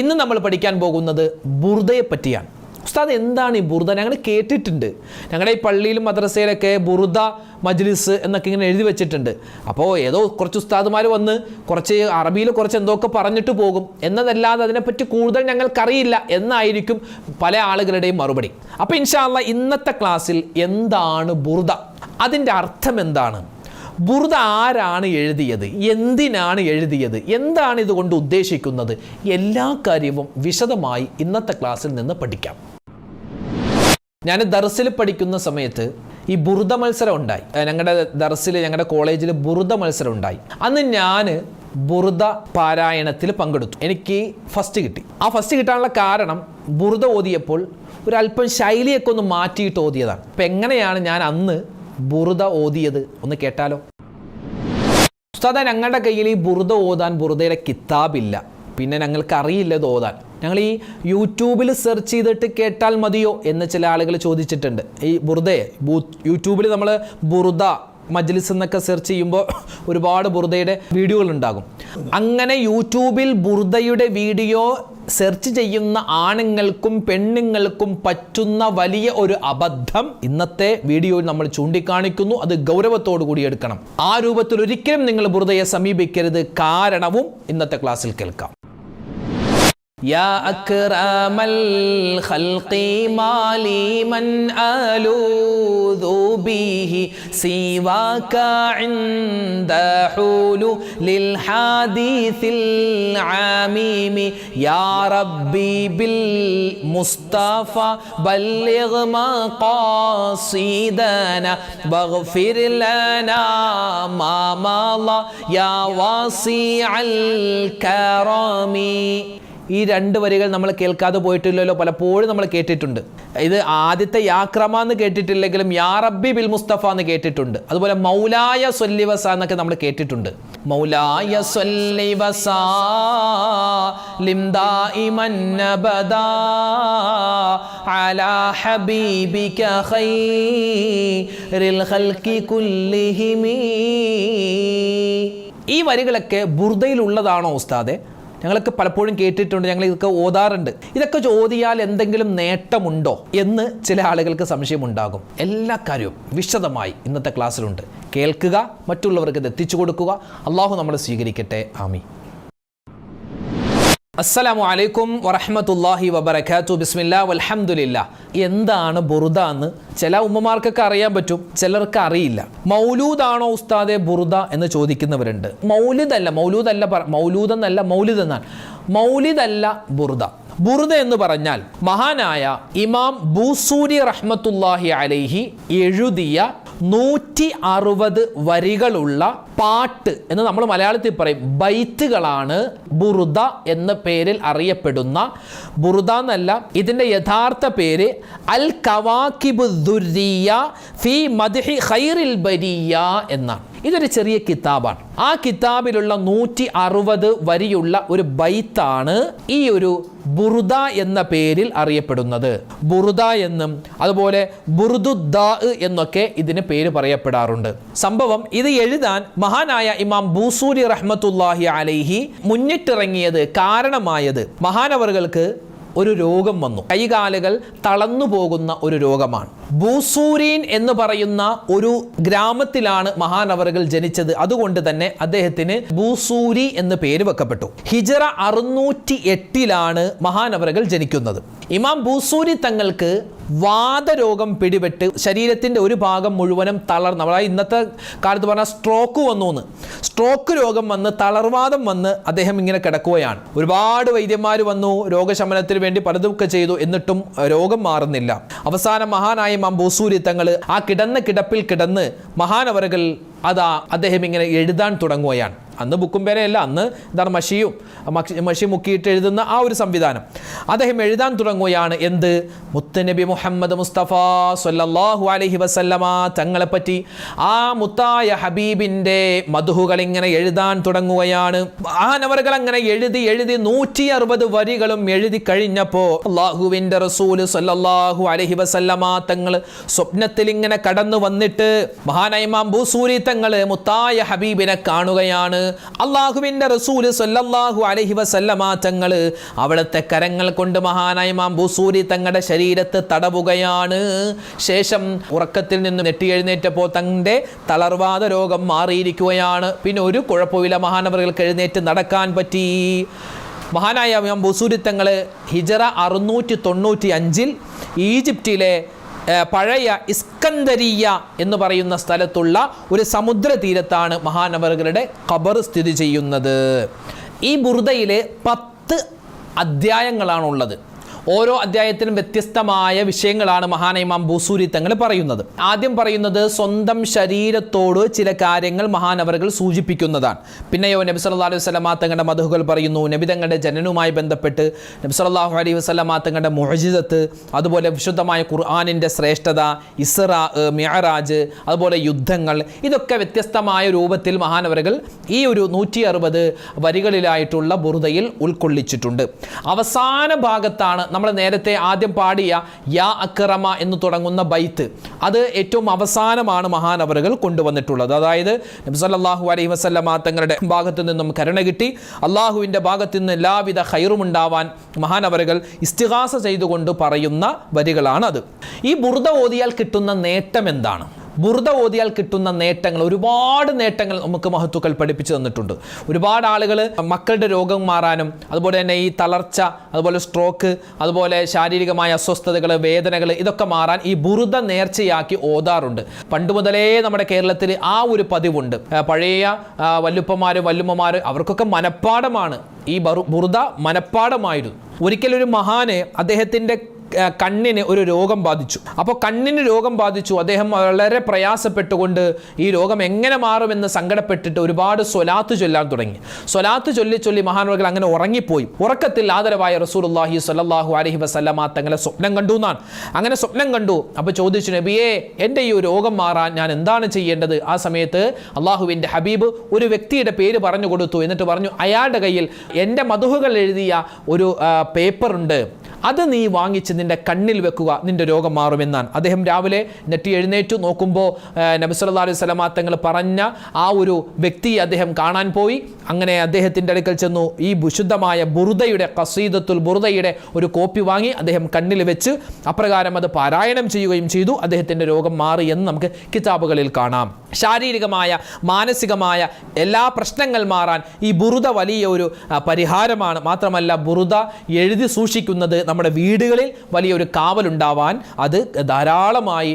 ഇന്ന് നമ്മൾ പഠിക്കാൻ പോകുന്നത് ബുർദയെ പറ്റിയാണ്. ഉസ്താദ് എന്താണ് ഈ ബുർദ? ഞങ്ങൾ കേട്ടിട്ടുണ്ട്. ഞങ്ങളുടെ ഈ പള്ളിയിലും മദ്രസയിലൊക്കെ ബുർദ മജ്ലിസ് എന്നൊക്കെ ഇങ്ങനെ എഴുതി വെച്ചിട്ടുണ്ട്. അപ്പോൾ ഏതോ കുറച്ച് ഉസ്താദുമാർ വന്ന് കുറച്ച് അറബിയിൽ കുറച്ച് എന്തൊക്കെ പറഞ്ഞിട്ട് പോകും എന്നതല്ലാതെ അതിനെപ്പറ്റി കൂടുതൽ ഞങ്ങൾക്കറിയില്ല എന്നായിരിക്കും പല ആളുകളുടെയും മറുപടി. അപ്പോൾ ഇൻഷാല്ല ഇന്നത്തെ ക്ലാസ്സിൽ എന്താണ് ബുർദ? അതിന്റെ അർത്ഥം എന്താണ്? ബുർദ ആരാണ് എഴുതിയത്. എന്തിനാണ് എഴുതിയത്? എന്താണ് ഇതുകൊണ്ട് ഉദ്ദേശിക്കുന്നത്? എല്ലാ കാര്യവും വിശദമായി ഇന്നത്തെ ക്ലാസ്സിൽ നിന്ന് പഠിക്കാം. ഞാൻ ദർസിൽ പഠിക്കുന്ന സമയത്ത് ഈ ബുറുദ മത്സരം ഉണ്ടായി. ഞങ്ങളുടെ ദർസിൽ ഞങ്ങളുടെ കോളേജിൽ ബുറുദ മത്സരം ഉണ്ടായി. അന്ന് ഞാൻ ബുറുദ പാരായണത്തിൽ പങ്കെടുത്തു. എനിക്ക് ഫസ്റ്റ് കിട്ടി. ആ ഫസ്റ്റ് കിട്ടാനുള്ള കാരണം ബുറുദ ഓതിയപ്പോൾ ഒരു അല്പം ശൈലിയൊക്കെ ഒന്ന് മാറ്റിയിട്ട് ഓതിയതാണ്. അപ്പം എങ്ങനെയാണ് ഞാൻ അന്ന് ബുർദ ഓതിയത്? ഒന്ന് കേട്ടാലോ? ഉസ്താദ ഞങ്ങളുടെ കയ്യിൽ ഈ ബുറുദ ഓതാൻ ബുറുദയുടെ കിതാബില്ല. പിന്നെ ഞങ്ങൾക്ക് അറിയില്ല ഇത് ഓതാൻ. ഞങ്ങൾ ഈ യൂട്യൂബിൽ സെർച്ച് ചെയ്തിട്ട് കേട്ടാൽ മതിയോ എന്ന് ചില ആളുകൾ ചോദിച്ചിട്ടുണ്ട്. ഈ ബുറുദയെ യൂട്യൂബിൽ നമ്മൾ ബുറുദ മജ്ലിസ് എന്നൊക്കെ സെർച്ച് ചെയ്യുമ്പോൾ ഒരുപാട് ബുറുദയുടെ വീഡിയോകൾ ഉണ്ടാകും. അങ്ങനെ യൂട്യൂബിൽ ബുറുദയുടെ വീഡിയോ സെർച്ച് ചെയ്യുന്ന ആണുങ്ങൾക്കും പെണ്ണുങ്ങൾക്കും പറ്റുന്ന വലിയ ഒരു അബദ്ധം ഇന്നത്തെ വീഡിയോയിൽ നമ്മൾ ചൂണ്ടിക്കാണിക്കുന്നു. അത് ഗൗരവത്തോടു കൂടി എടുക്കണം. ആ രൂപത്തിൽ ഒരിക്കലും നിങ്ങൾ ബുറുദയെ സമീപിക്കരുത്. കാരണവും ഇന്നത്തെ ക്ലാസ്സിൽ കേൾക്കാം. يا أكرم الخلق ما لي من ألوذ به سواك عند حلول للحديث العميم يا ربي بالمصطفى بلغ مقاصدنا واغفر لنا ما مضى يا واسع الكرم ഈ രണ്ട് വരികൾ നമ്മൾ കേൾക്കാതെ പോയിട്ടില്ലല്ലോ പലപ്പോഴും നമ്മൾ കേട്ടിട്ടുണ്ട്. ഇത് ആദ്യത്തെ യാക്രമ എന്ന് കേട്ടിട്ടില്ലെങ്കിലും യാ ബിൽ മുസ്തഫ എന്ന് കേട്ടിട്ടുണ്ട്. അതുപോലെ മൗലായ സൊല്ലിവസ എന്നൊക്കെ നമ്മൾ കേട്ടിട്ടുണ്ട്. മൗലായ സൊല്ലിവസ ഈ വരികളൊക്കെ ബുർദയിലുള്ളതാണോ ഉസ്താദെ? ഞങ്ങളൊക്കെ പലപ്പോഴും കേട്ടിട്ടുണ്ട് ഞങ്ങൾ ഇതൊക്കെ ഓതാറുണ്ട്. ഇതൊക്കെ ചോദിയാൽ എന്തെങ്കിലും നേട്ടമുണ്ടോ എന്ന് ചില ആളുകൾക്ക് സംശയമുണ്ടാകും. എല്ലാ കാര്യവും വിശദമായി ഇന്നത്തെ ക്ലാസ്സിലുണ്ട്. കേൾക്കുക മറ്റുള്ളവർക്ക് ഇത് എത്തിച്ചു കൊടുക്കുക. അള്ളാഹു നമ്മളെ സ്വീകരിക്കട്ടെ. ആമി അസ്സലാമു അലൈക്കും വറഹമത്തല്ലാഹി വബർക്കാത്തു ബിസ്മില്ല വൽഹമുല്ല എന്താണ് ബുറുദ എന്ന് ചില ഉമ്മമാർക്കൊക്കെ അറിയാൻ പറ്റും ചിലർക്ക് അറിയില്ല. മൗലൂദാണോ ഉസ്താദെ ബുറുദ എന്ന് ചോദിക്കുന്നവരുണ്ട്. മൗലിദല്ല മൗലൂദല്ല പറ മൗലൂദ് എന്നല്ല മൗലിദ് എന്നാണ് മൗലിദല്ല ബുറുദ ബുറുദ എന്ന് പറഞ്ഞാൽ മഹാനായ ഇമാം ബൂസൂരി റഹ്മത്തുല്ലാഹി അലൈഹി എഴുതിയ നൂറ്റി അറുപത് വരികളുള്ള പാട്ട് എന്ന് നമ്മൾ മലയാളത്തിൽ പറയും. ബൈത്തുകളാണ് ബുറുദ എന്ന പേരിൽ അറിയപ്പെടുന്ന ബുറുദ എന്നല്ല ഇതിന്റെ യഥാർത്ഥ പേര് അൽ കവാക്കിബ് ദുരിയ ഫി മദ്ഹി ഖൈറിൽ ബരിയ എന്നാണ്. ഇതൊരു ചെറിയ കിതാബാണ്. ആ കിതാബിലുള്ള നൂറ്റി അറുപത് വരിയുള്ള ഒരു ബൈത്താണ് ഈ ഒരു ബുറുദ എന്ന പേരിൽ അറിയപ്പെടുന്നത്. ബുറുദ എന്നും അതുപോലെ ബുറുദുദ്ദാ എന്നൊക്കെ ഇതിന് പേര് പറയപ്പെടാറുണ്ട്. സംഭവം ഇത് എഴുതാൻ മഹാനായ ഇമാം ബൂസൂരി റഹ്മത്തുല്ലാഹി അലൈഹി മുന്നിട്ടിറങ്ങിയത് കാരണമായത് മഹാനവറുകൾക്ക് ഒരു രോഗം വന്നു. കൈകാലുകൾ തളർന്നു പോകുന്ന ഒരു രോഗമാണ്. ബൂസൂരീൻ എന്ന് പറയുന്ന ഒരു ഗ്രാമത്തിലാണ് മഹാനവറുകൾ ജനിച്ചത്. അതുകൊണ്ട് തന്നെ അദ്ദേഹത്തിന് ബൂസൂരി എന്ന് പേര് വെക്കപ്പെട്ടു. ഹിജറ അറുന്നൂറ്റി എട്ടിലാണ് മഹാനവറുകൾ ജനിക്കുന്നത്. ഇമാം ബൂസൂരി തങ്ങൾക്ക് വാദരോഗം പിടിപെട്ട് ശരീരത്തിന്റെ ഒരു ഭാഗം മുഴുവനും തളർന്നു. അതായത് ഇന്നത്തെ കാലത്ത് പറഞ്ഞാൽ സ്ട്രോക്ക് വന്നു എന്ന്. സ്ട്രോക്ക് രോഗം വന്ന് തളർവാദം വന്ന് അദ്ദേഹം ഇങ്ങനെ കിടക്കുകയാണ്. ഒരുപാട് വൈദ്യന്മാർ വന്നു രോഗശമനത്തിന് വേണ്ടി പലതുമൊക്കെ ചെയ്തു. എന്നിട്ടും രോഗം മാറുന്നില്ല. അവസാനം മഹാനായ ഇമാം ബൂസൂരി തങ്ങൾ ആ കിടന്ന കിടപ്പിൽ കിടന്ന് മഹാനവറുകൾ അതാ അദ്ദേഹം ഇങ്ങനെ എഴുതാൻ തുടങ്ങുകയാണ്. അന്ന് ബുക്കും പേരയല്ല അന്ന് എന്താണ് മഷിയും മഷി- മുക്കിയിട്ട് എഴുതുന്ന ആ ഒരു സംവിധാനം. അദ്ദേഹം എഴുതാൻ തുടങ്ങുകയാണ് എന്ത്? മുത്തനബി മുഹമ്മദ് മുസ്തഫ സൊല്ലാഹു അലഹി വസല്ലമ തങ്ങളെപ്പറ്റി ആ മുത്തായ ഹബീബിന്റെ മധുഹുകൾ ഇങ്ങനെ എഴുതാൻ തുടങ്ങുകയാണ്. ആ നവറുകൾ അങ്ങനെ എഴുതി എഴുതി നൂറ്റി അറുപത് വരികളും എഴുതി കഴിഞ്ഞപ്പോൾ അള്ളാഹുവിന്റെ റസൂൽ സൊല്ലാഹു അലഹി വസല്ലമ തങ്ങൾ സ്വപ്നത്തിൽ ഇങ്ങനെ കടന്നു വന്നിട്ട് മഹാനൈമാം ബൂസൂരി തങ്ങൾ മുത്തായ ഹബീബിനെ കാണുകയാണ്. അള്ളാഹുവിന്റെ റസൂൽ സൊല്ലാഹു അലഹി വസല്ലമ തങ്ങൾ അവിടുത്തെ കരങ്ങൾ കൊണ്ട് മഹാനായ ഇമാം ബുസൂരി തങ്ങളുടെ ശരീരത്ത് തടവുകയാണ്. ശേഷം ഉറക്കത്തിൽ നിന്ന് നെട്ടി എഴുന്നേറ്റപ്പോൾ തന്റെ തളർവാദ രോഗം മാറിയിരിക്കുകയാണ്. പിന്നെ ഒരു കുഴപ്പമില്ല മഹാനവറുകൾക്ക് എഴുന്നേറ്റ് നടക്കാൻ പറ്റി. മഹാനായ ഇമാം ബുസൂരി തങ്ങൾ ഹിജറ അറുന്നൂറ്റി തൊണ്ണൂറ്റി അഞ്ചിൽ ഈജിപ്തിലെ പഴയ ഇസ്കന്ദരിയ എന്ന് പറയുന്ന സ്ഥലത്തുള്ള ഒരു സമുദ്ര തീരത്താണ് മഹാനവറുകളുടെ ഖബർ സ്ഥിതി ചെയ്യുന്നത്. ഈ ബുർദയിൽ പത്ത് അധ്യായങ്ങളാണുള്ളത്. ഓരോ അധ്യായത്തിനും വ്യത്യസ്തമായ വിഷയങ്ങളാണ് മഹാനൈമാം ബൂസൂരി തങ്ങൾ പറയുന്നത്. ആദ്യം പറയുന്നത് സ്വന്തം ശരീരത്തോട് ചില കാര്യങ്ങൾ മഹാനവറുകൾ സൂചിപ്പിക്കുന്നതാണ്. പിന്നെയോ നബി സല്ലാ അലൈഹി വസല്ലമ തങ്ങളുടെ മധുഹുകൾ പറയുന്നു നബി തങ്ങളുടെ ജനനവുമായി ബന്ധപ്പെട്ട് നബി സല്ലല്ലാഹു അലൈഹി വസല്ലമ തങ്ങളുടെ മുഅജിസത്ത് അതുപോലെ വിശുദ്ധമായ ഖുർആാനിന്റെ ശ്രേഷ്ഠത ഇസ്ര മിഅറാജ് അതുപോലെ യുദ്ധങ്ങൾ ഇതൊക്കെ വ്യത്യസ്തമായ രൂപത്തിൽ മഹാനവറുകൾ ഈ ഒരു നൂറ്റി അറുപത് വരികളിലായിട്ടുള്ള ബുറുദയിൽ ഉൾക്കൊള്ളിച്ചിട്ടുണ്ട്. അവസാന ഭാഗത്താണ് നമ്മൾ നേരത്തെ ആദ്യം പാടിയ യാ അക്രമ എന്ന് തുടങ്ങുന്ന ബൈത്ത് അത് ഏറ്റവും അവസാനമാണ് മഹാനവറുകൾ കൊണ്ടുവന്നിട്ടുള്ളത്. അതായത് നബി സല്ലല്ലാഹു അലൈഹി വസല്ലമ തങ്ങളുടെ ഭാഗത്തു നിന്നും കരുണ കിട്ടി. അള്ളാഹുവിന്റെ ഭാഗത്തു നിന്ന് എല്ലാവിധ ഹൈറും ഉണ്ടാവാൻ മഹാനവറുകൾ ഇസ്തിഹാസ ചെയ്തുകൊണ്ട് പറയുന്ന വരികളാണ് അത് ഈ ബുർദ ഓതിയാൽ കിട്ടുന്ന നേട്ടം എന്താണ്? ബുർദ ഓതിയാൽ കിട്ടുന്ന നേട്ടങ്ങൾ ഒരുപാട് നേട്ടങ്ങൾ നമുക്ക് മഹത്തുക്കൾ പഠിപ്പിച്ചു തന്നിട്ടുണ്ട്. ഒരുപാട് ആളുകൾ മക്കളുടെ രോഗം മാറാനും അതുപോലെ തന്നെ ഈ തളർച്ച അതുപോലെ സ്ട്രോക്ക് അതുപോലെ ശാരീരികമായ അസ്വസ്ഥതകൾ വേദനകൾ ഇതൊക്കെ മാറാൻ ഈ ബുറുദ നേർച്ചയാക്കി ഓതാറുണ്ട്. പണ്ട് മുതലേ നമ്മുടെ കേരളത്തിൽ ആ ഒരു പതിവുണ്ട്. പഴയ വല്ലുപ്പന്മാരും വല്ലുമ്മമാർ അവർക്കൊക്കെ മനപ്പാടമാണ് ഈ ബറു- ബുറുദ മനപ്പാടമായിരുന്നു ഒരിക്കലൊരു മഹാന് അദ്ദേഹത്തിന്റെ കണ്ണിന് ഒരു രോഗം ബാധിച്ചു. അപ്പോൾ കണ്ണിന് രോഗം ബാധിച്ചു. അദ്ദേഹം വളരെ പ്രയാസപ്പെട്ടുകൊണ്ട് ഈ രോഗം എങ്ങനെ മാറുമെന്ന് സങ്കടപ്പെട്ടിട്ട് ഒരുപാട് സ്വലാത്ത് ചൊല്ലാൻ തുടങ്ങി. സ്വലാത്ത് ചൊല്ലി ചൊല്ലി മഹാനവർകൾ അങ്ങനെ ഉറങ്ങിപ്പോയി. ഉറക്കത്തിൽ ആദരവായ റസൂലുള്ളാഹി സ്വല്ലല്ലാഹു അലഹി വസല്ലമ തങ്ങളെ സ്വപ്നം കണ്ടു എന്നാണ്. അങ്ങനെ സ്വപ്നം കണ്ടു. അപ്പോൾ ചോദിച്ചു നബിയേ എന്റെ ഈ രോഗം മാറാൻ ഞാൻ എന്താണ് ചെയ്യേണ്ടത്? ആ സമയത്ത് അള്ളാഹുവിന്റെ ഹബീബ് ഒരു വ്യക്തിയുടെ പേര് പറഞ്ഞു കൊടുത്തു. എന്നിട്ട് പറഞ്ഞു അയാളുടെ കയ്യിൽ എന്റെ മധുഹുകൾ എഴുതിയ ഒരു പേപ്പറുണ്ട്. അത് നീ വാങ്ങിച്ച് നിന്റെ കണ്ണിൽ വെക്കുക നിന്റെ രോഗം മാറുമെന്നാണ്. അദ്ദേഹം രാവിലെ നെറ്റി എഴുന്നേറ്റു നോക്കുമ്പോൾ നബിസ്വല്ലാ അലൈഹി വസല്ലമ തങ്ങൾ പറഞ്ഞ ആ ഒരു വ്യക്തിയെ അദ്ദേഹം കാണാൻ പോയി. അങ്ങനെ അദ്ദേഹത്തിന്റെ അടുക്കൽ ചെന്നു. ഈ വിശുദ്ധമായ ബുറുദയുടെ കസീദത്തുൽ ബുറുദയുടെ ഒരു കോപ്പി വാങ്ങി അദ്ദേഹം കണ്ണിൽ വെച്ച് അപ്രകാരം അത് പാരായണം ചെയ്യുകയും ചെയ്തു. അദ്ദേഹത്തിന്റെ രോഗം മാറി എന്ന് നമുക്ക് കിതാബുകളിൽ കാണാം. ശാരീരികമായ മാനസികമായ എല്ലാ പ്രശ്നങ്ങൾ മാറാൻ ഈ ബുറുദ വലിയ ഒരു പരിഹാരമാണ്. മാത്രമല്ല ബുറുദ എഴുതി സൂക്ഷിക്കുന്നത് നമ്മുടെ വീടുകളിൽ വലിയൊരു കാവലുണ്ടാവാൻ അത് ധാരാളമായി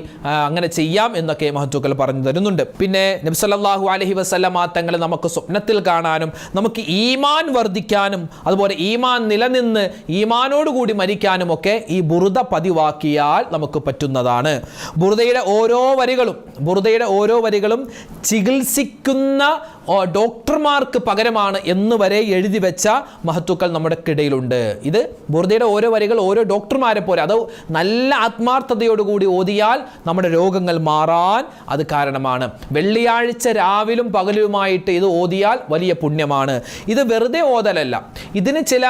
അങ്ങനെ ചെയ്യാം എന്നൊക്കെ മഹത്തുക്കൾ പറഞ്ഞു തരുന്നുണ്ട്. പിന്നെ നബ്സല്ലാഹു അലഹി വസ്ലമ തങ്ങളെ നമുക്ക് സ്വപ്നത്തിൽ കാണാനും നമുക്ക് ഈമാൻ വർദ്ധിക്കാനും അതുപോലെ ഈമാൻ നിലനിന്ന് ഈമാനോടുകൂടി മരിക്കാനും ഒക്കെ ഈ ബുറുദ പതിവാക്കിയാൽ നമുക്ക് പറ്റുന്നതാണ്. ബുറുദയുടെ ഓരോ വരികളും ബുറുദയുടെ ഓരോ വരികളും ചികിത്സിക്കുന്ന ഡോക്ടർമാർക്ക് പകരമാണ് എന്ന് വരെ എഴുതി വെച്ച മഹത്വക്കൾ നമ്മുടെ ഇടയിലുണ്ട് ഇത് ബുർദയുടെ ഓരോ വരികൾ ഓരോ ഡോക്ടർമാരെ പോലെ. അത് നല്ല ആത്മാർത്ഥതയോടുകൂടി ഓതിയാൽ നമ്മുടെ രോഗങ്ങൾ മാറാൻ അത് കാരണമാണ്. വെള്ളിയാഴ്ച രാവിലും പകലുമായിട്ട് ഇത് ഓതിയാൽ വലിയ പുണ്യമാണ്. ഇത് വെറുതെ ഓതലല്ല. ഇതിന് ചില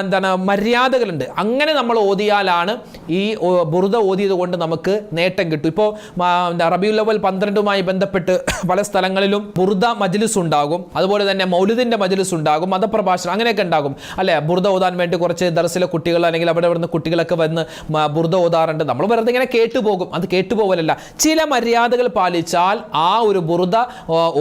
എന്താണ് മര്യാദകളുണ്ട്. അങ്ങനെ നമ്മൾ ഓതിയാലാണ് ഈ ബുർദ ഓതിയത് കൊണ്ട് നമുക്ക് നേട്ടം കിട്ടും. ഇപ്പോൾ റബിയുൽ അവൽ പന്ത്രണ്ടുമായി ബന്ധപ്പെട്ട് പല സ്ഥലങ്ങളിലും ബുർദ ബുറുദ മജ്ലിസ് ഉണ്ടാകും അതുപോലെ തന്നെ മൗലിദിന്റെ മജ്ലിസ് ഉണ്ടാകും മതപ്രഭാഷണം അങ്ങനെയൊക്കെ ഉണ്ടാകും. അല്ലേ? ബുർദ ഓതാൻ വേണ്ടി കുറച്ച് ദർസിലെ കുട്ടികൾ അല്ലെങ്കിൽ അവിടെ ഇവിടുന്ന് കുട്ടികളൊക്കെ വന്ന് ബുർദ ഓതാറുണ്ട്. നമ്മൾ വെറുതെ ഇങ്ങനെ കേട്ടുപോകും. അത് കേട്ടുപോകലല്ല. ചില മര്യാദകൾ പാലിച്ചാൽ ആ ഒരു ബുർദ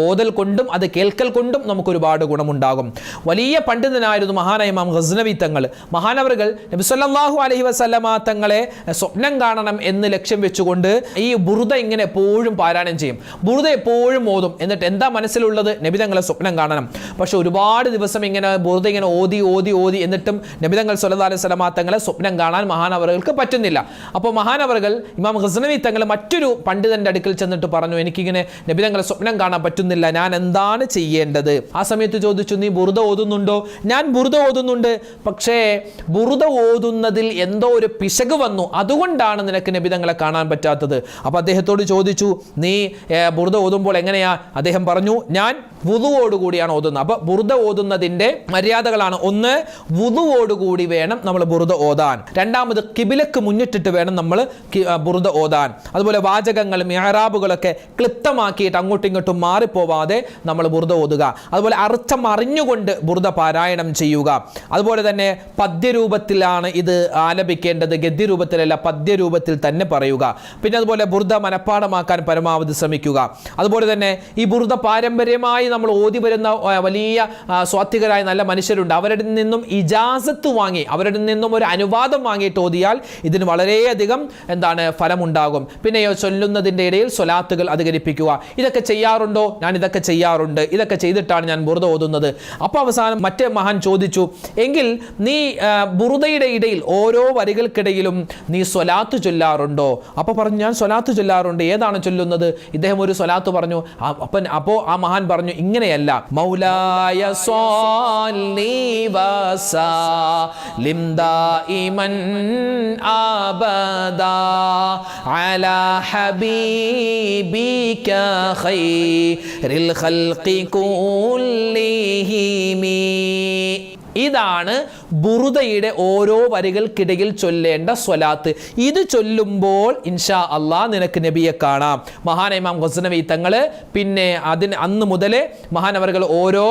ഓതൽ കൊണ്ടും അത് കേൾക്കൽ കൊണ്ടും നമുക്ക് ഒരുപാട് ഗുണമുണ്ടാകും. വലിയ പണ്ഡിതനായിരുന്നു മഹാനായ ഇമാം ഗസ്നവി തങ്ങൾ. മഹാനവറുകൾ നബിസ്വല്ലാഹു അലഹി വസല്ലമ തങ്ങളെ സ്വപ്നം കാണണം എന്ന് ലക്ഷ്യം വെച്ചുകൊണ്ട് ഈ ബുർദ ഇങ്ങനെ എപ്പോഴും പാരായണം ചെയ്യും. ബുർദ എപ്പോഴും ഓതും. എന്നിട്ട് എന്താ മനസ്സിലുള്ളത്? നബി തങ്ങളെ സ്വപ്നം കാണണം. പക്ഷെ ഒരുപാട് ദിവസം ഇങ്ങനെ വെറുതെ ഇങ്ങനെ ഓതി ഓതി ഓതി എന്നിട്ടും നബിതങ്ങൾ സ്വലതാല അലൈഹി വസല്ലമ തങ്ങളെ സ്വപ്നം കാണാൻ മഹാനവറുകൾക്ക് പറ്റുന്നില്ല. അപ്പോൾ മഹാനവറുകൾ ഇമാം ഹസ്നവി തങ്ങൾ മറ്റൊരു പണ്ഡിതന്റെ അടുക്കൽ ചെന്നിട്ട് പറഞ്ഞു എനിക്കിങ്ങനെ നബിതങ്ങളെ സ്വപ്നം കാണാൻ പറ്റുന്നില്ല. ഞാൻ എന്താണ് ചെയ്യേണ്ടത്? ആ സമയത്ത് ചോദിച്ചു നീ ബുറുദ ഓതുന്നുണ്ടോ? ഞാൻ ബുറുദ ഓതുന്നുണ്ട്. പക്ഷേ ബുറുദ ഓതുന്നതിൽ എന്തോ ഒരു പിശക് വന്നു. അതുകൊണ്ടാണ് നിനക്ക് നബിതങ്ങളെ കാണാൻ പറ്റാത്തത്. അപ്പോൾ അദ്ദേഹത്തോട് ചോദിച്ചു നീ ബുറുത ഓതുമ്പോൾ എങ്ങനെയാ? അദ്ദേഹം പറഞ്ഞു ഞാൻ വുതുവോടുകൂടിയാണ് ഓതുന്നത്. അപ്പൊ ബുറുദ ഓതുന്നതിന്റെ മര്യാദകളാണ്. ഒന്ന് വുതുവോടുകൂടി വേണം നമ്മൾ ബുറുദ ഓതാൻ. രണ്ടാമത് കിബിലക്ക് മുന്നിട്ടിട്ട് വേണം നമ്മൾ ബുറുദ ഓതാൻ. അതുപോലെ വാചകങ്ങൾ ഇഹറാബുകളൊക്കെ ക്ലിപ്തമാക്കിയിട്ട് അങ്ങോട്ടും ഇങ്ങോട്ടും മാറിപ്പോവാതെ നമ്മൾ ബുറുദ ഓതുക. അതുപോലെ അർത്ഥം അറിഞ്ഞുകൊണ്ട് ബുറുദ പാരായണം ചെയ്യുക. അതുപോലെ തന്നെ പദ്യരൂപത്തിലാണ് ഇത് ആലപിക്കേണ്ടത്. ഗദ്യരൂപത്തിലല്ല പദ്യരൂപത്തിൽ തന്നെ പറയുക. പിന്നെ അതുപോലെ ബുറുദ മനഃപ്പാടമാക്കാൻ പരമാവധി ശ്രമിക്കുക. അതുപോലെ തന്നെ ഈ ബുറുദ പാരമ്പര്യമായി നമ്മൾ ഓതി വരുന്ന വലിയ സ്വാത്വികരായ നല്ല മനുഷ്യരുണ്ട്. അവരുടെ നിന്നും ഇജാസത്ത് വാങ്ങി അവരുടെ നിന്നും ഒരു അനുവാദം വാങ്ങിയിട്ട് ഓതിയാൽ ഇതിന് വളരെയധികം എന്താണ് ഫലമുണ്ടാകും. പിന്നെയോ ചൊല്ലുന്നതിന്റെ ഇടയിൽ സ്വലാത്തുകൾ അധികരിപ്പിക്കുക. ഇതൊക്കെ ചെയ്യാറുണ്ടോ? ഞാൻ ഇതൊക്കെ ചെയ്യാറുണ്ട്. ഇതൊക്കെ ചെയ്തിട്ടാണ് ഞാൻ ബുറുത ഓതുന്നത്. അപ്പോൾ അവസാനം മറ്റേ മഹാൻ ചോദിച്ചു എങ്കിൽ നീ ബുറുതയുടെ ഇടയിൽ ഓരോ വരികൾക്കിടയിലും നീ സ്വലാത്ത് ചൊല്ലാറുണ്ടോ? അപ്പോൾ പറഞ്ഞു ഞാൻ സ്വലാത്ത് ചൊല്ലാറുണ്ട്. ഏതാണ് ചൊല്ലുന്നത്? ഇദ്ദേഹം ഒരു സ്വലാത്ത് പറഞ്ഞു അപ്പൻ അപ്പോൾ ആ മഹാൻ പറഞ്ഞു ഇങ്ങനെയല്ല. മൗലായ സ്വാലി വസലിം ദായിമൻ അബദാ അലാ ഇതാണ് ബുറുദയുടെ ഓരോ വരികൾക്കിടയിൽ ചൊല്ലേണ്ട സ്വലാത്ത്. ഇത് ചൊല്ലുമ്പോൾ ഇൻഷാ അള്ളാ നിനക്ക് നബിയെ കാണാം. മഹാനൈമാം ഹുസനവി തങ്ങൾ പിന്നെ അതിന് അന്ന് മുതലേ മഹാനവറുകൾ ഓരോ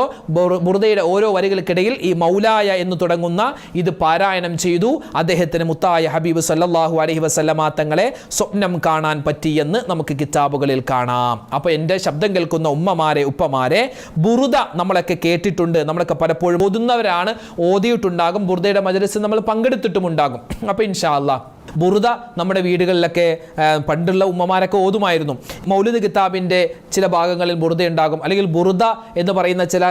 ബുറുദയുടെ ഓരോ വരികൾക്കിടയിൽ ഈ മൗലായ എന്ന് തുടങ്ങുന്ന ഇത് പാരായണം ചെയ്തു. അദ്ദേഹത്തിന് മുത്തായ ഹബീബ് സല്ലാഹു അലഹി വസല്ലമ തങ്ങളെ സ്വപ്നം കാണാൻ പറ്റിയെന്ന് നമുക്ക് കിതാബുകളിൽ കാണാം. അപ്പോൾ എന്റെ ശബ്ദം കേൾക്കുന്ന ഉമ്മമാരെ ഉപ്പമാരെ ബുറുദ നമ്മളൊക്കെ കേട്ടിട്ടുണ്ട്. നമ്മളൊക്കെ പലപ്പോഴും ഓതുന്നവരാണ്. ഓതിയിട്ടുണ്ടാകും. ബുറുദയുടെ മജലിസിൽ നമ്മൾ പങ്കെടുത്തിട്ടുമുണ്ടാകും അപ്പോൾ ഇൻഷാല്ല ബുറുദ നമ്മുടെ വീടുകളിലൊക്കെ പണ്ടുള്ള ഉമ്മമാരൊക്കെ ഓതുമായിരുന്നു. മൗലിദ് കിതാബിന്റെ ചില ഭാഗങ്ങളിൽ ബുറുദ ഉണ്ടാകും. അല്ലെങ്കിൽ ബുറുദ എന്ന് പറയുന്ന ചില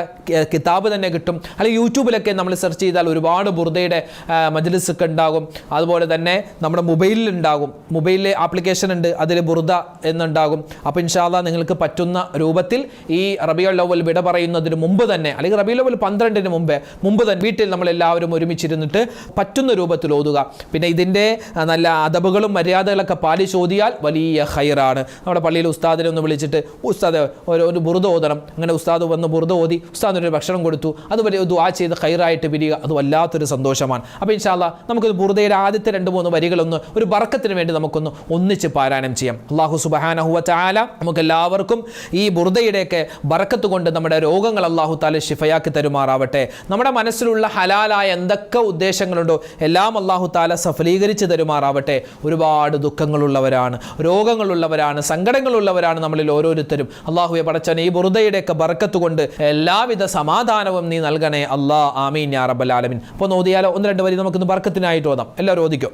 കിതാബ് തന്നെ കിട്ടും. അല്ലെങ്കിൽ യൂട്യൂബിലൊക്കെ നമ്മൾ സെർച്ച് ചെയ്താൽ ഒരുപാട് ബുറുദയുടെ മജലിസൊക്കെ ഉണ്ടാകും. അതുപോലെ തന്നെ നമ്മുടെ മൊബൈലിൽ ഉണ്ടാകും. മൊബൈലിലെ ആപ്ലിക്കേഷൻ ഉണ്ട് അതിൽ ബുറുദ എന്നുണ്ടാകും. അപ്പോൾ ഇൻഷാല്ല നിങ്ങൾക്ക് പറ്റുന്ന രൂപത്തിൽ ഈ റബിയുൽ ലോവൽ വിട പറയുന്നതിന് മുമ്പ് തന്നെ അല്ലെങ്കിൽ റബിയുൽ ലോവൽ പന്ത്രണ്ടിന് മുമ്പേ മുമ്പ് തന്നെ വീട്ടിൽ നമ്മൾ എല്ലാവരും ഒരുമിച്ചിരുന്നിട്ട് പറ്റുന്ന രൂപത്തിൽ ഓതുക. പിന്നെ ഇതിന്റെ നല്ല അതബുകളും മര്യാദകളൊക്കെ പാലിച്ച് ഓതിയാൽ വലിയ ഹൈറാണ് നമ്മുടെ പള്ളിയിൽ ഉസ്താദിനെ ഒന്ന് വിളിച്ചിട്ട് ഉസ്താദ് ഒരു ഒരു ബുറുത ഓതണം. അങ്ങനെ ഉസ്താദ് വന്ന് ബുറുത ഓതി ഉസ്താദിനൊരു ഭക്ഷണം കൊടുത്തു. അതുവരെ ദുആ ചെയ്ത് ഹൈറായിട്ട് പിരിയുക അത് വല്ലാത്തൊരു സന്തോഷമാണ്. അപ്പോൾ ഇൻഷാല്ല നമുക്കൊരു ബുറുതയുടെ ആദ്യത്തെ രണ്ട് മൂന്ന് വരികളൊന്ന് ഒരു ബർക്കത്തിന് വേണ്ടി നമുക്കൊന്ന് ഒന്നിച്ച് പാരായണം ചെയ്യാം. അള്ളാഹു സുബഹാനഹുവ ചാല നമുക്കെല്ലാവർക്കും ഈ ബുറുദയുടെയൊക്കെ ബർക്കത്ത് കൊണ്ട് നമ്മുടെ രോഗങ്ങൾ അള്ളാഹു താല ഷിഫയാക്കി തരുമാറാവട്ടെ. നമ്മുടെ മനസ്സിലുള്ള ഹലാലായ എന്തൊക്കെ ഉദ്ദേശങ്ങളുണ്ടോ എല്ലാം അള്ളാഹു താല സഫലീകരിച്ച് തരുമാറാവട്ടെ. ഒരുപാട് ദുഃഖങ്ങളുള്ളവരാണ് രോഗങ്ങളുള്ളവരാണ് സങ്കടങ്ങളുള്ളവരാണ് നമ്മളിൽ ഓരോരുത്തരും. അള്ളാഹുയെ പടച്ചനെ ഈ ബുറുദയുടെയൊക്കെ ബറക്കത്ത് കൊണ്ട് എല്ലാവിധ സമാധാനവും നീ നൽകണേ. അള്ളാ ആമീൻ യാ റബ്ബൽ ആലമീൻ. അപ്പോൾ നോദിയാലോ ഒന്ന് രണ്ട് വരി നമുക്കിന്ന് ബർക്കത്തിനായിട്ട് ഓതാം. എല്ലാവരും ഓദിക്കും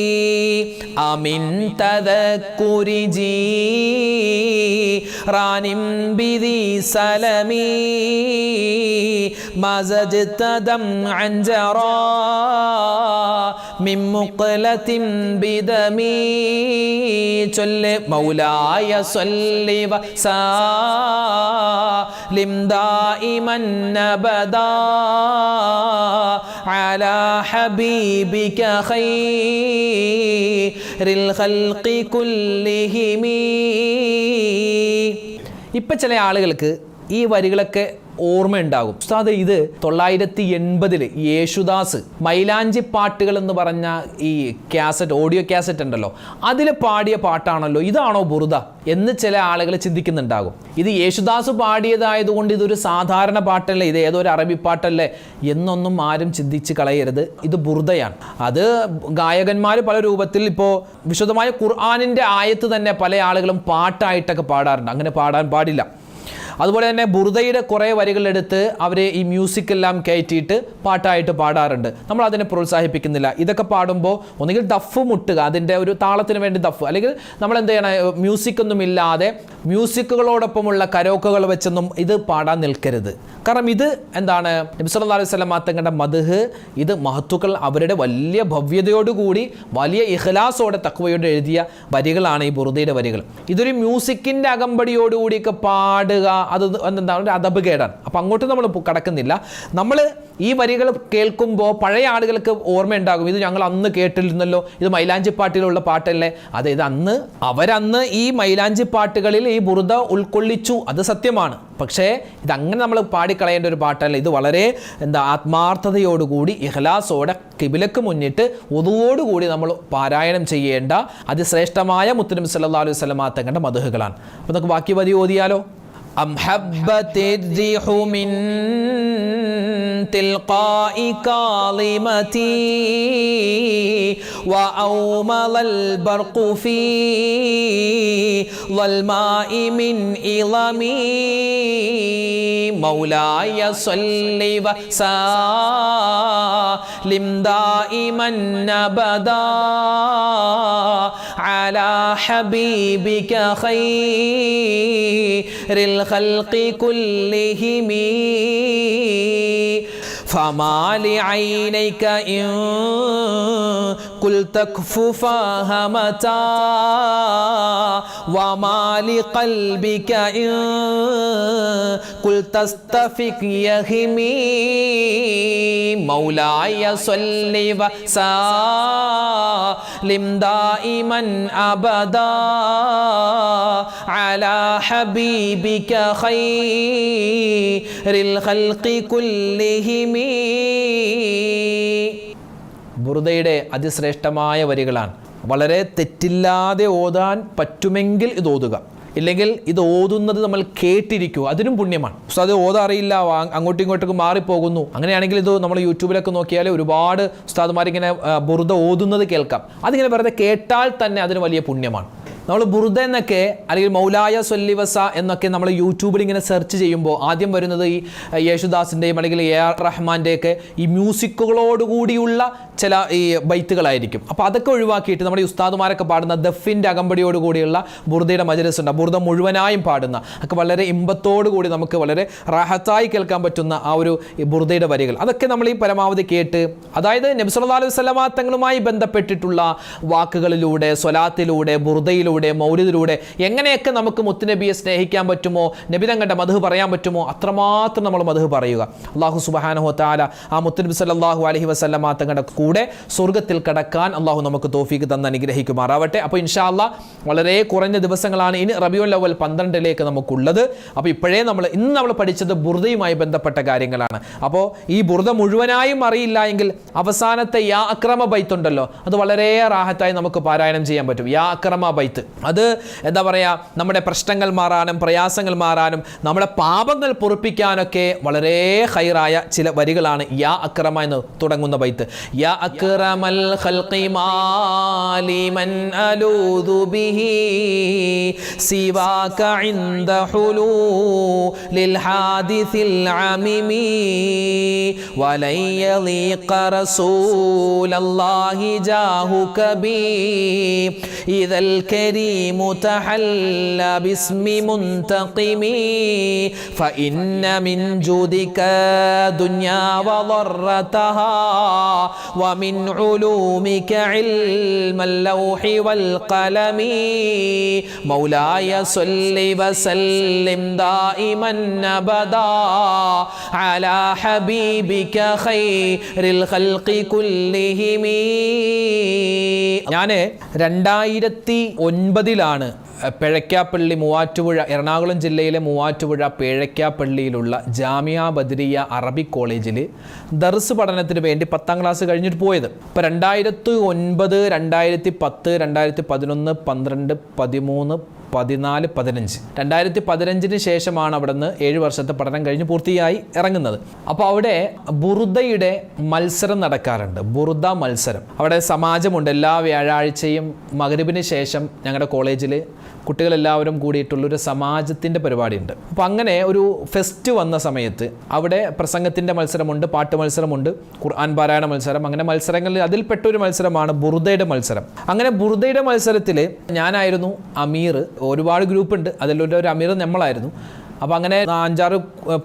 أمن تذكر جيران بذي سلمي ما زجت دمعا جرى من مقلة بدمي صل مولاي صل وسلم دائما ابدا على حبيبك خير الخلق كلهم ഇപ്പം ചില ആളുകൾക്ക് ഈ വരികളൊക്കെ ഓർമ്മയുണ്ടാകും. ഉസ്താദ് ഇത് തൊള്ളായിരത്തി എൺപതിൽ യേശുദാസ് മൈലാഞ്ചി പാട്ടുകൾ എന്ന് പറഞ്ഞ ഈ കാസറ്റ് ഓഡിയോ കാസറ്റ് ഉണ്ടല്ലോ അതിൽ പാടിയ പാട്ടാണല്ലോ ഇതാണോ ബുറുദ എന്ന് ചില ആളുകൾ ചിന്തിക്കുന്നുണ്ടാകും. ഇത് യേശുദാസ് പാടിയതായതുകൊണ്ട് ഇതൊരു സാധാരണ പാട്ടല്ലേ ഇത് ഏതോ ഒരു അറബി പാട്ടല്ലേ എന്നൊന്നും ആരും ചിന്തിച്ച് കളയരുത്. ഇത് ബുറുദയാണ്. അത് ഗായകന്മാർ പല രൂപത്തിൽ ഇപ്പോൾ വിശദമായ ഖുർആാനിന്റെ ആയത്ത് തന്നെ പല ആളുകളും പാട്ടായിട്ടൊക്കെ പാടാറുണ്ട്. അങ്ങനെ പാടാൻ പാടില്ല. അതുപോലെ തന്നെ ബുറുദയുടെ കുറേ വരികളെടുത്ത് അവരെ ഈ മ്യൂസിക്കെല്ലാം കയറ്റിയിട്ട് പാട്ടായിട്ട് പാടാറുണ്ട്. നമ്മൾ അതിനെ പ്രോത്സാഹിപ്പിക്കുന്നില്ല. ഇതൊക്കെ പാടുമ്പോൾ ഒന്നുകിൽ ദഫ് മുട്ടുക അതിന്റെ ഒരു താളത്തിന് വേണ്ടി ദഫ് അല്ലെങ്കിൽ നമ്മൾ എന്ത് ചെയ്യണം മ്യൂസിക്കൊന്നും ഇല്ലാതെ മ്യൂസിക്കുകളോടൊപ്പമുള്ള കരോക്കുകൾ വെച്ചൊന്നും ഇത് പാടാൻ നിൽക്കരുത്. കാരണം ഇത് എന്താണ്? നബി സല്ലല്ലാഹു അലൈഹി സ്വലം മാത്തങ്ങളുടെ മധുഹ് ഇത് മഹത്തുക്കൾ അവരുടെ വലിയ ഭവ്യതയോടുകൂടി വലിയ ഇഹ്ലാസോടെ തക്വയോടെ എഴുതിയ വരികളാണ് ഈ ബുറുദയുടെ വരികൾ. ഇതൊരു മ്യൂസിക്കിന്റെ അകമ്പടിയോടുകൂടിയൊക്കെ പാടുക അത് എന്താണ്? ഒരു അതബ് കേടാണ്. അപ്പം അങ്ങോട്ട് നമ്മൾ കടക്കുന്നില്ല. നമ്മൾ ഈ വരികൾ കേൾക്കുമ്പോൾ പഴയ ആളുകൾക്ക് ഓർമ്മയുണ്ടാകും. ഇത് ഞങ്ങൾ അന്ന് കേട്ടിരുന്നല്ലോ. ഇത് മൈലാഞ്ചി പാട്ടിലുള്ള പാട്ടല്ലേ? അതെ ഇത് അന്ന് അവരന്ന് ഈ മൈലാഞ്ചി പാട്ടുകളിൽ ഈ ബുറുദ ഉൾക്കൊള്ളിച്ചു. അത് സത്യമാണ്. പക്ഷേ ഇതങ്ങനെ നമ്മൾ പാടിക്കളയേണ്ട ഒരു പാട്ടല്ല. ഇത് വളരെ എന്താ ആത്മാർത്ഥതയോടുകൂടി ഇഹ്ലാസോടെ കിബിലക്ക് മുന്നിട്ട് ഒതുവോടുകൂടി നമ്മൾ പാരായണം ചെയ്യേണ്ട അതിശ്രേഷ്ഠമായ മുത്തനബി സല്ലാ അലൈഹി വസല്ലമ തങ്ങളുടെ മധുഹകളാണ്. അപ്പോൾ നമുക്ക് ബാക്കി വരി ഓതിയാലോ? أم حبت الريح من تلقاء كاظمتي وأومض البرق في ظلماء من إظمي مولاي صل وسلم دائما أبدا على حبيبك خير الخلق كلهم فما لعينيك إن قلت اكف فهمتا وما لقلبك إن قلت استفق يهمي مولاي صل وسلم دائما أبدا على حبيبك خير الخلق كلهم. ബുറുദയുടെ അതിശ്രേഷ്ഠമായ വരികളാണ്. വളരെ തെറ്റില്ലാതെ ഓതാൻ പറ്റുമെങ്കിൽ ഇത് ഓതുക. ഇല്ലെങ്കിൽ ഇത് ഓതുന്നത് നമ്മൾ കേട്ടിരിക്കുക. അതിനും പുണ്യമാണ്. ഉസ്താദ് അത് ഓതാ അറിയില്ല വാ- അങ്ങോട്ടും ഇങ്ങോട്ടൊക്കെ മാറിപ്പോകുന്നു. അങ്ങനെയാണെങ്കിൽ ഇത് നമ്മൾ യൂട്യൂബിലൊക്കെ നോക്കിയാൽ ഒരുപാട് ഉസ്താദുമാരിങ്ങനെ ബുറുദ ഓതുന്നത് കേൾക്കാം. അതിങ്ങനെ വെറുതെ കേട്ടാൽ തന്നെ അതിന് വലിയ പുണ്യമാണ്. നമ്മൾ ബുറുദ എന്നൊക്കെ അല്ലെങ്കിൽ മൗലായ സൊല്ലിവസ എന്നൊക്കെ നമ്മൾ യൂട്യൂബിൽ ഇങ്ങനെ സെർച്ച് ചെയ്യുമ്പോൾ ആദ്യം വരുന്നത് ഈ യേശുദാസിന്റെയും അല്ലെങ്കിൽ എ ആർ റഹ്മാന്റെയൊക്കെ ഈ മ്യൂസിക്കുകളോടുകൂടിയുള്ള ചില ഈ ബൈത്തുകളായിരിക്കും. അപ്പോൾ അതൊക്കെ ഒഴിവാക്കിയിട്ട് നമ്മുടെ ഉസ്താദുമാരൊക്കെ പാടുന്ന ദഫിന്റെ അകമ്പടിയോടുകൂടിയുള്ള ബുർദയുടെ മജലിസ് ഉണ്ട് ആ ബുറുദ മുഴുവനായും പാടുന്ന ഒക്കെ വളരെ കൂടി നമുക്ക് വളരെ റാഹത്തായി കേൾക്കാൻ പറ്റുന്ന ആ ഒരു ബുർദയുടെ വരികൾ. അതൊക്കെ നമ്മൾ ഈ പരമാവധി കേട്ട് അതായത് നബി സല്ലല്ലാഹു അലൈഹി വസല്ലമ തങ്ങളുമായി ബന്ധപ്പെട്ടിട്ടുള്ള വാക്കുകളിലൂടെ സ്വലാത്തിലൂടെ ബുർദയിലൂടെ മൗലിദിലൂടെ എങ്ങനെയൊക്കെ നമുക്ക് മുത്തുനബിയെ സ്നേഹിക്കാൻ പറ്റുമോ നബി തങ്ങളുടെ മധു പറയാൻ പറ്റുമോ അത്രമാത്രം നമ്മൾ മധു പറയുക. അള്ളാഹു സുബാനഹോ താല ആ മുത്തുനബി സല്ലല്ലാഹു അലഹി വസല്ലമ തങ്ങളുടെ കൂടെ സ്വർഗത്തിൽ കടക്കാൻ അള്ളാഹു നമുക്ക് തോഫീക്ക് തന്ന് അനുഗ്രഹിക്കുമാറാവട്ടെ. അപ്പോൾ ഇൻഷാല്ല വളരെ കുറഞ്ഞ ദിവസങ്ങളാണ് ഇനി റബിയോ അവൽ പന്ത്രണ്ടിലേക്ക് നമുക്കുള്ളത്. അപ്പോൾ ഇപ്പോഴേ നമ്മൾ ഇന്ന് നമ്മൾ പഠിച്ചത് ബുർദയുമായി ബന്ധപ്പെട്ട കാര്യങ്ങളാണ്. അപ്പോൾ ഈ ബുർദ മുഴുവനായും അറിയില്ല എങ്കിൽ അവസാനത്തെ യാ അക്രമ ബൈത്ത് ഉണ്ടല്ലോ അത് വളരെ റാഹത്തായി നമുക്ക് പാരായണം ചെയ്യാൻ പറ്റും. യാ അക്രമ ബൈത്ത്. അത് എന്താ പറയുക നമ്മുടെ പ്രശ്നങ്ങൾ മാറാനും പ്രയാസങ്ങൾ മാറാനും നമ്മുടെ പാപങ്ങൾ പൊറുപ്പിക്കാനൊക്കെ വളരെ ഹൈറായ ചില വരികളാണ് യാ അക്രമ എന്ന് തുടങ്ങുന്ന ബൈത്ത്. യാ أكرم الخلق ما لمن ألوذ به. سواك عند حلو للحادث العميم. ولن يضيق رسول الله جاهك بي إذا الكريم تحل باسم منتقم. فإن من جودك دنيا وضرتها. ومن علومك علم اللوح والقلم مولاي صل وسلم دائما ابدا على حبيبك خير الخلق كلهم ഞാൻ രണ്ടായിരത്തി ഒൻപതിലാണ് പിഴയ്ക്കാപ്പള്ളി മൂവാറ്റുപുഴ എറണാകുളം ജില്ലയിലെ മൂവാറ്റുപുഴ പിഴയ്ക്കാപ്പള്ളിയിലുള്ള ജാമിയ ബദരിയ അറബിക് കോളേജിൽ ദർസ് പഠനത്തിന് വേണ്ടി പത്താം ക്ലാസ് കഴിഞ്ഞിട്ട് പോയത്. ഇപ്പോൾ രണ്ടായിരത്തി ഒൻപത് രണ്ടായിരത്തി പത്ത് രണ്ടായിരത്തി പതിനൊന്ന് പന്ത്രണ്ട് പതിമൂന്ന് പതിനാല് പതിനഞ്ച്. രണ്ടായിരത്തി പതിനഞ്ചിന് ശേഷമാണ് അവിടുന്ന് ഏഴ് വർഷത്തെ പഠനം കഴിഞ്ഞ് പൂർത്തിയായി ഇറങ്ങുന്നത്. അപ്പോൾ അവിടെ ബുറുദയുടെ മത്സരം നടക്കാറുണ്ട്. ബുറുദ മത്സരം. അവിടെ സമാജമുണ്ട്. എല്ലാ വ്യാഴാഴ്ചയും മകരുവിന് ശേഷം ഞങ്ങളുടെ കോളേജിൽ കുട്ടികളെല്ലാവരും കൂടിയിട്ടുള്ളൊരു സമാജത്തിന്റെ പരിപാടിയുണ്ട്. അപ്പോൾ അങ്ങനെ ഒരു ഫെസ്റ്റ് വന്ന സമയത്ത് അവിടെ പ്രസംഗത്തിന്റെ മത്സരമുണ്ട് പാട്ട് മത്സരമുണ്ട് ഖുർആൻ പാരായണ മത്സരം അങ്ങനെ മത്സരങ്ങളിൽ അതിൽപ്പെട്ട ഒരു മത്സരമാണ് ബുർദയുടെ മത്സരം. അങ്ങനെ ബുർദയുടെ മത്സരത്തിൽ ഞാനായിരുന്നു അമീർ ഒരുപാട് ഗ്രൂപ്പുണ്ട് അതിലൊരു അമീർ നമ്മളായിരുന്നു. അപ്പോൾ അങ്ങനെ അഞ്ചാറ്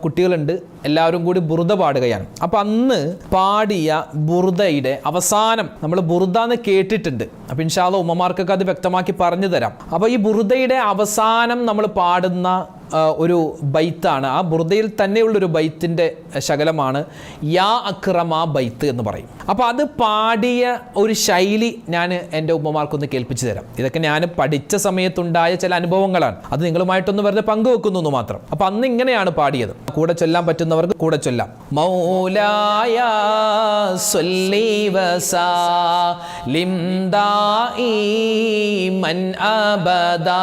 കുട്ടികളുണ്ട്. എല്ലാവരും കൂടി ബുറുദ പാടുകയാണ്. അപ്പോൾ അന്ന് പാടിയ ബുറുദയുടെ അവസാനം നമ്മൾ ബുറുദ എന്ന് കേട്ടിട്ടുണ്ട് അപ്പോൾ ഇൻഷാല്ല ഉമ്മമാർക്കൊക്കെ അത് വ്യക്തമാക്കി പറഞ്ഞു തരാം. അപ്പോൾ ഈ ബുറുദയുടെ അവസാനം നമ്മൾ പാടുന്ന ഒരു ബൈത്താണ്. ആ ബുർദയിൽ തന്നെയുള്ളൊരു ബൈത്തിന്റെ ശകലമാണ് യാ അക്രമ ബൈത്ത് എന്ന് പറയും. അപ്പോൾ അത് പാടിയ ഒരു ശൈലി ഞാൻ എന്റെ ഉമ്മമാർക്കൊന്ന് കേൾപ്പിച്ചു തരാം. ഇതൊക്കെ ഞാൻ പഠിച്ച സമയത്തുണ്ടായ ചില അനുഭവങ്ങളാണ്. അത് നിങ്ങളുമായിട്ടൊന്ന് വെറുതെ പങ്കുവെക്കുന്നു എന്ന് മാത്രം. അപ്പോൾ അന്ന് ഇങ്ങനെയാണ് പാടിയത്. കൂടെ ചൊല്ലാൻ പറ്റുന്നവർക്ക് കൂടെ ചൊല്ലാം. മൗലായ ലിംദായി മൻ അബദാ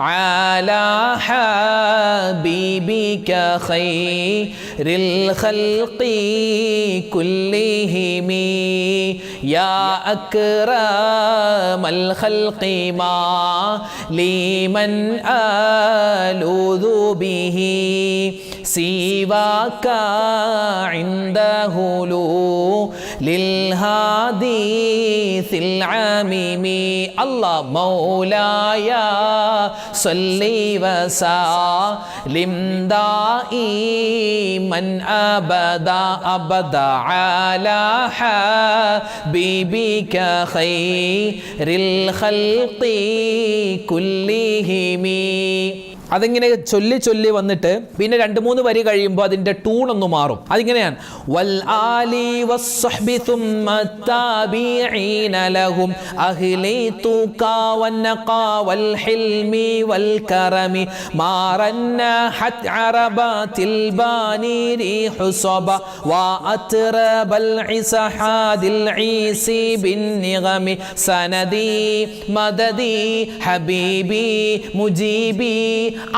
ആലാ حبيبك خير الخلق كلهم. يا أكرم الخلق ما لمن آلوذ به. سواك عند هلو للهاديث العميم الله مولاي صلي وسلم دائما ابدا ابدا على حبيبك خير الخلق كلهم അതിങ്ങനെ ചൊല്ലി ചൊല്ലി വന്നിട്ട് പിന്നെ രണ്ട് മൂന്ന് വരി കഴിയുമ്പോൾ അതിൻ്റെ ടൂൺ ഒന്ന് മാറും അതിങ്ങനെയാണ് വൽ ആലി വസ്സഹ്ബി ثم التابعين لهم أهل التقى والنقى والحلم والكرم ما رنحت عربات الباني ريح صبا وأترب العسحاد العيسي بالنغم سندي مددي حبيبي مجيبي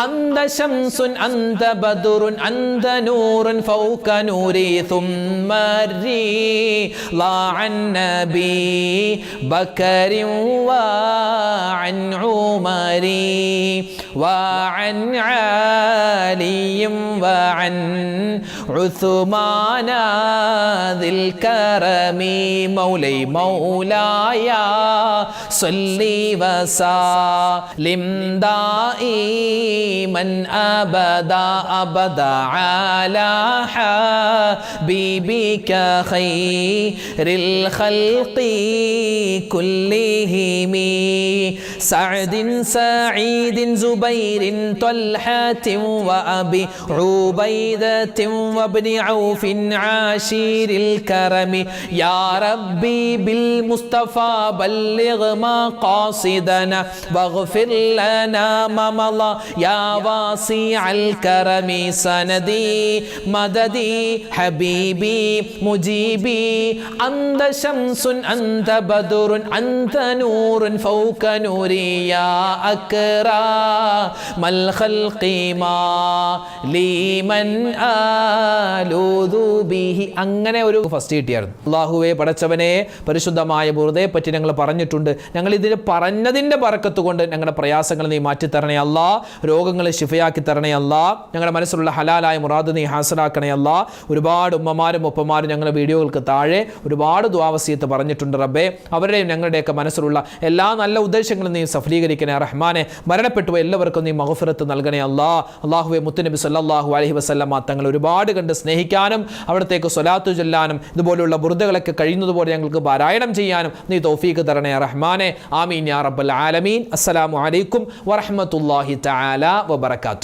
أنت شمس أنت بدر أنت نور فوق نوري ثم الرضا عن نبي بكر وعن عمر وعن علي وعن عثمان ذي الكرم مولي مولاي صلي وسلم دائما من أبدا أبدا على حال حبيبك خير الخلق كلهم. سعد سعيد زبير طلحة وأبي عبيدة وابن عوف عاشر الكرم. يا ربي بالمصطفى بلغ مقاصدنا واغفر لنا ما مضى. يا واسع الكرم سندي مددي حبيبي ഹബീബി മുജീബി അന്ത ശംസുൻ അന്ത ബദുറുൻ അന്ത നൂറുൻ ഫൗക നൂരിയ മൽ ഖൽഖി ലീമൻ ആലൂദു ബിഹി. അങ്ങനെ ഒരു ഫസ്റ്റ് കിട്ടിയായിരുന്നു. അള്ളാഹുവെ പടച്ചവനെ പരിശുദ്ധമായ ബുറുദയെ പറ്റി ഞങ്ങൾ പറഞ്ഞിട്ടുണ്ട്. ഞങ്ങൾ ഇതിൽ പറഞ്ഞതിന്റെ പറക്കത്ത് കൊണ്ട് ഞങ്ങളുടെ പ്രയാസങ്ങൾ നീ മാറ്റി തരണേ അല്ല. രോഗങ്ങളെ ശിഫയാക്കി തരണേ അല്ല. ഞങ്ങളുടെ മനസ്സിലുള്ള ഹലാലായ മുറാദ് നീ ഹാസലാക്കണേ അല്ല. ഒരുപാട് ഉമ്മമാരും ഒപ്പമാരും ഞങ്ങളുടെ വീഡിയോകൾക്ക് താഴെ ഒരുപാട് ദ്വാവസീയത്ത് പറഞ്ഞിട്ടുണ്ട് റബ്ബേ. അവരുടെയും ഞങ്ങളുടെയൊക്കെ മനസ്സിലുള്ള എല്ലാ നല്ല ഉദ്ദേശങ്ങളും നീ സഫലീകരിക്കണേ. റഹ്മാനെ മരണപ്പെട്ടു എല്ലാവർക്കും നീ മഹഫിറത്ത് നൽകണേ. അല്ലാ അള്ളാഹുവെ മുത്തുനബി സല്ലാഹു അലഹി വസല്ലമ തങ്ങൾ ഒരുപാട് കണ്ട് സ്നേഹിക്കാനും അവിടത്തേക്ക് സ്വലാത്തു ചൊല്ലാനും ഇതുപോലുള്ള ബുറുദകളൊക്കെ കഴിയുന്നതുപോലെ ഞങ്ങൾക്ക് പാരായണം ചെയ്യാനും നീ തൗഫീക്ക് തരണേ. റഹ്മാനെ ആമീൻ യാ റബ്ബൽ ആലമീൻ. അസ്സലാമു അലൈക്കും വറഹ്മത്തുള്ളാഹി തആല വബറകാത്തു.